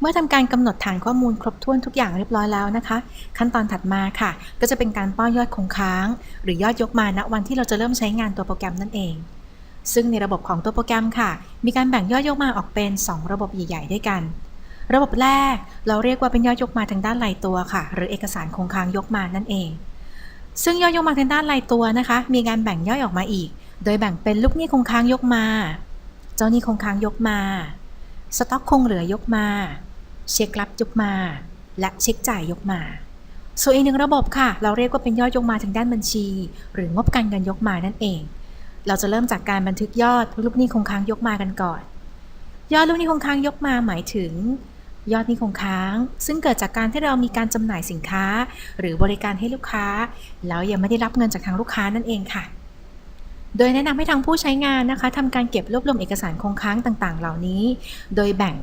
เมื่อทำการกำหนดฐานข้อมูลครบถ้วนทุกอย่างเรียบร้อยแล้วนะคะ ขั้นตอนถัดมาค่ะ ก็จะเป็นการป้อนยอดคงค้าง หรือยอดยกมาณวันที่เราจะเริ่มใช้งานตัวโปรแกรมนั่นเอง ซึ่งในระบบของตัวโปรแกรมค่ะ มีการแบ่งยอดยกมาออกเป็น 2 ระบบใหญ่ ๆ ด้วยกัน ระบบแรกเราเรียกว่าเป็นยอดยกมาทางด้านลายตัวค่ะ หรือเอกสารคงค้างยกมานั่นเอง ซึ่งยอดยกมาทางด้านลายตัวนะคะ มีการแบ่งย่อยออกมาอีก โดยแบ่งเป็นลูกหนี้คงค้างยกมา เจ้าหนี้คงค้างยกมา สต็อกคงเหลือยกมา เช็ครับยกมา และเช็คจ่ายยกมา ส่วนอีกหนึ่งระบบค่ะ เราเรียกว่าเป็นยอดยกมาทางด้านบัญชี หรืองบการเงินยกมานั่นเอง เราจะเริ่มจากการบันทึกยอดลูกหนี้คงค้างยกมากันก่อน ยอดลูกหนี้คงค้างยกมาหมายถึง ยอดหนี้คงค้าง ซึ่งเกิดจากการที่เรามีการจำหน่ายสินค้า หรือบริการให้ลูกค้า แล้วยังไม่ได้รับเงินจากทางลูกค้านั่นเองค่ะ โดยแนะนำให้ทางผู้ใช้งานนะคะทำการเก็บรวบรวมเอกสารคงค้างต่างๆ เหล่านี้ โดยแบ่ง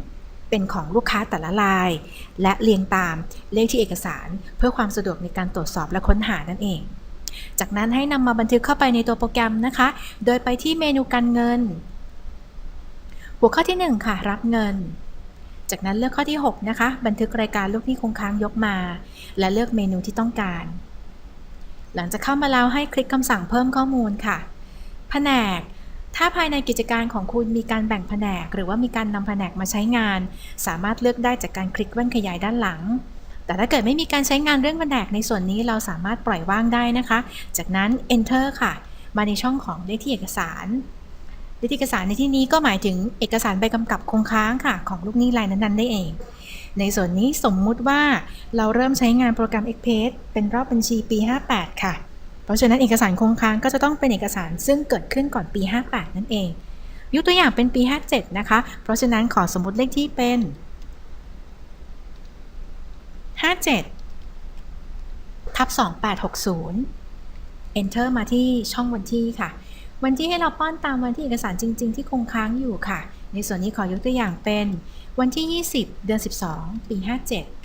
เป็นของลูกค้าแต่ละราย และเรียงตามเลขที่เอกสาร เพื่อความสะดวกในการตรวจสอบและค้นหานั่นเอง จากนั้นให้นำมาบันทึกเข้าไปในตัวโปรแกรมนะคะ โดยไปที่เมนูการเงิน หัวข้อที่ 1 ค่ะ รับเงิน จากนั้นเลือกข้อที่ 6 นะคะ บันทึกรายการลูกหนี้คงค้างยกมา และเลือกเมนูที่ต้องการ หลังจากเข้ามาแล้วให้คลิกคำสั่งเพิ่มข้อมูลค่ะ แผนก ถ้าภายในกิจการของคุณมีการแบ่งแผนก หรือว่ามีการนำแผนกมาใช้งาน สามารถเลือกได้จากการคลิกแว่นขยายด้านหลัง แต่ถ้าเกิดไม่มีการใช้งานเรื่องแผนกในส่วนนี้เราสามารถปล่อยว่างได้นะคะ จากนั้น enter ค่ะ มาในช่องของเลขที่เอกสารเลขที่เอกสารในที่นี้ก็หมายถึงเอกสารใบกำกับคงค้างค่ะ ของลูกหนี้รายนั้นๆ ได้เองในส่วนนี้สมมุติว่าเราเริ่มใช้งานโปรแกรม Express เป็นรอบบัญชีปี 58 ค่ะ เพราะฉะนั้นเอกสารคงค้างก็จะต้องเป็นเอกสารซึ่งเกิดขึ้นก่อนปี 58 นั่นเอง ยกตัวอย่างเป็นปี 57 นะคะ เพราะฉะนั้นขอสมมติเลขที่เป็น 57 ทับ 2860 enter มาที่ช่องวันที่ค่ะ วันที่ให้เราป้อนตามวันที่เอกสารจริง ๆ ที่คงค้างอยู่ค่ะ ในส่วนนี้ขอยกตัวอย่างเป็นวันที่ 20 เดือน 12 ปี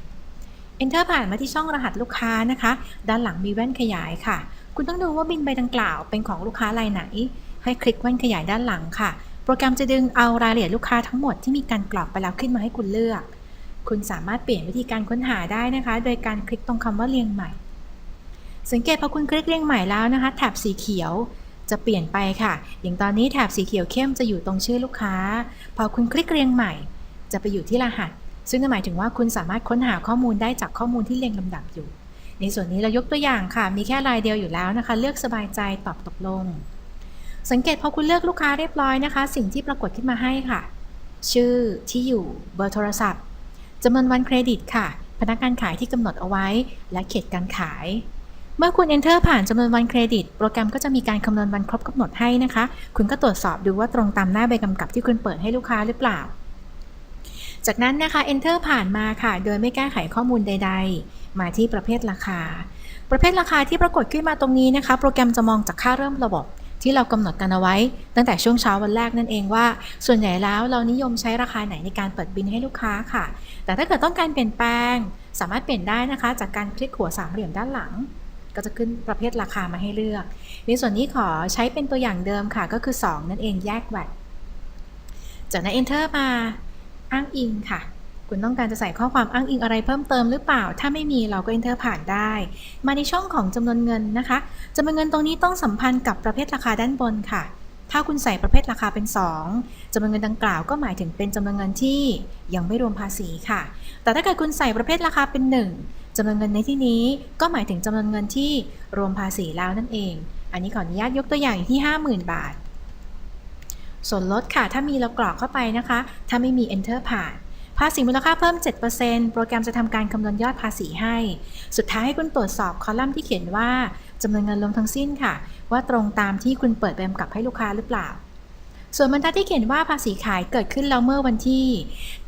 57 enter ผ่านมาที่ช่องรหัสลูกค้านะคะ ด้านหลังมีแว่นขยายค่ะ คุณต้องดูว่าบินใบดังกล่าวเป็นของลูกค้ารายไหน ให้คลิกแว่นขยายด้านหลังค่ะ โปรแกรมจะดึงเอารายละเอียดลูกค้าทั้งหมดที่มีการกรอกไปแล้วขึ้นมาให้คุณเลือก คุณสามารถเปลี่ยนวิธีการค้นหาได้นะคะ โดยการคลิกตรงคำว่าเรียงใหม่ สังเกตพอคุณคลิกเรียงใหม่แล้วนะคะแถบสีเขียวจะเปลี่ยนไปค่ะ อย่างตอนนี้แถบสีเขียวเข้มจะอยู่ตรงชื่อลูกค้า พอคุณคลิกเรียงใหม่ จะไปอยู่ที่รหัส ซึ่งหมายถึงว่าคุณสามารถค้นหาข้อมูลได้จากข้อมูลที่เรียงลำดับอยู่ ในส่วนนี้เรายกตัวอย่างค่ะ มีแค่รายเดียวอยู่แล้วนะคะ เลือกสบายใจตอบตกลง สังเกตพอคุณเลือกลูกค้าเรียบร้อยนะคะ สิ่งที่ปรากฏขึ้นมาให้ค่ะ ชื่อที่อยู่เบอร์โทรศัพท์จำนวนวันเครดิตค่ะ พนักงานขายที่กำหนดเอาไว้ และเขตการขาย เมื่อคุณ enter ผ่านจำนวนวันเครดิต โปรแกรมก็จะมีการคำนวณวันครบกำหนดให้นะคะ คุณก็ตรวจสอบดูว่าตรงตามหน้าใบกำกับที่คุณเปิดให้ลูกค้าหรือเปล่า จากนั้นนะคะ enter ผ่านมาค่ะ โดยไม่แก้ไขข้อมูลใด ๆ มาที่ประเภทราคา ประเภทราคาที่ปรากฏขึ้นมาตรงนี้นะคะ โปรแกรมจะมองจากค่าเริ่มระบบ ที่เรากำหนดกันเอาไว้ ตั้งแต่ช่วงเช้าวันแรกนั่นเองว่า ส่วนใหญ่แล้วเรานิยมใช้ราคาไหนในการเปิดบินให้ลูกค้าค่ะ แต่ถ้าเกิดต้องการเปลี่ยนแปลง สามารถเปลี่ยนได้นะคะ จากการคลิกหัวสามเหลี่ยมด้านหลังก็จะขึ้นประเภทราคามาให้เลือก ในส่วนนี้ขอใช้เป็นตัวอย่างเดิมค่ะ ก็คือ 2 นั่นเองแยกแวดจากนั้น enter มาอ้างอิงค่ะ คุณต้องการจะใส่ข้อความอ้างอิงอะไรเพิ่มเติมหรือเปล่า ถ้าไม่มีเราก็ enter ผ่านได้ มาในช่องของจำนวนเงินนะคะจำนวนเงินตรงนี้ต้องสัมพันธ์กับประเภทราคาด้านบนค่ะ ถ้าคุณใส่ประเภทราคาเป็น 2จำนวนเงินดังกล่าวก็หมายถึงเป็นจำนวนเงินที่ยังไม่รวมภาษีค่ะ แต่ถ้าเกิดคุณใส่ประเภทราคาเป็น 1จำนวนเงินในที่นี้ ก็หมายถึงจำนวนเงินที่รวมภาษีแล้วนั่นเอง อันนี้ขออนุญาตยกตัวอย่างที่ 50,000 บาท ส่วนลดค่ะ ถ้ามีเรากรอกเข้าไปนะคะ ถ้าไม่มี enter ผ่าน ภาษีมูลค่าเพิ่ม 7%โปรแกรมจะทำการคำนวณยอดภาษีให้ สุดท้ายให้คุณตรวจสอบคอลัมน์ที่เขียนว่าจำนวนเงินรวมทั้งสิ้นค่ะ ว่าตรงตามที่คุณเปิดใบกำกับให้ลูกค้าหรือเปล่า ส่วนบรรทัดที่เขียนว่าภาษีขายเกิดขึ้นแล้วเมื่อวันที่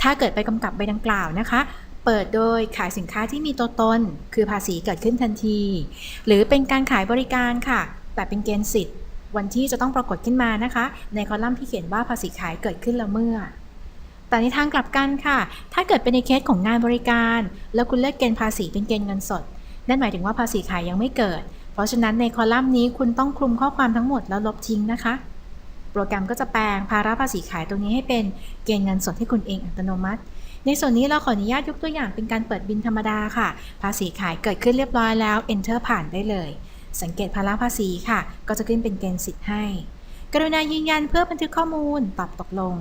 ถ้าเกิดไปกำกับใบดังกล่าวนะคะ เปิดโดยขายสินค้าที่มีตัวตน คือภาษีเกิดขึ้นทันที หรือเป็นการขายบริการค่ะ แต่เป็นเกณฑ์สิทธิ์ วันที่จะต้องปรากฏขึ้นมานะคะ ในคอลัมน์ที่เขียนว่าภาษีขายเกิดขึ้นแล้วเมื่อ แต่ในทางกลับกันค่ะ ถ้าเกิดเป็นในเคสของงานบริการ แล้วคุณเลือกเกณฑ์ภาษีเป็นเกณฑ์เงินสด นั่นหมายถึงว่าภาษีขายยังไม่เกิด เพราะฉะนั้นในคอลัมน์นี้คุณต้องคลุมข้อความทั้งหมดแล้วลบทิ้งนะคะ โปรแกรมก็จะแปลงภาระภาษีขายตรงนี้ให้เป็นเกณฑ์เงินสดให้คุณเองอัตโนมัติ ในส่วนนี้เราขออนุญาตยกตัวอย่างเป็นการเปิดบินธรรมดาค่ะ ภาษีขายเกิดขึ้นเรียบร้อยแล้ว Enter ผ่านได้เลย สังเกตภาระภาษีค่ะ ก็จะขึ้นเป็นเกณฑ์สิทธิ์ให้ กรุณายืนยันเพื่อบันทึกข้อมูลตอบตกลง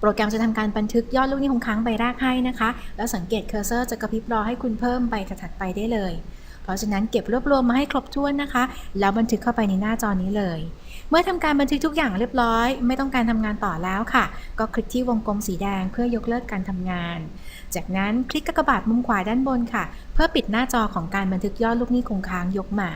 โปรแกรมจะทำการบันทึกยอดลูกหนี้คงค้างใบแรกให้นะคะ แล้วสังเกตเคอร์เซอร์จะกระพริบรอให้คุณเพิ่มใบถัดไปได้เลย เพราะฉะนั้นเก็บรวบรวมมาให้ครบถ้วนนะคะ แล้วบันทึกเข้าไปในหน้าจอนี้เลย เมื่อทำการบันทึกทุกอย่างเรียบร้อย ไม่ต้องการทำงานต่อแล้วค่ะ ก็คลิกที่วงกลมสีแดงเพื่อยกเลิกการทำงาน จากนั้นคลิกกากบาทมุมขวาด้านบนค่ะ เพื่อปิดหน้าจอของการบันทึกยอดลูกหนี้คงค้างยกมา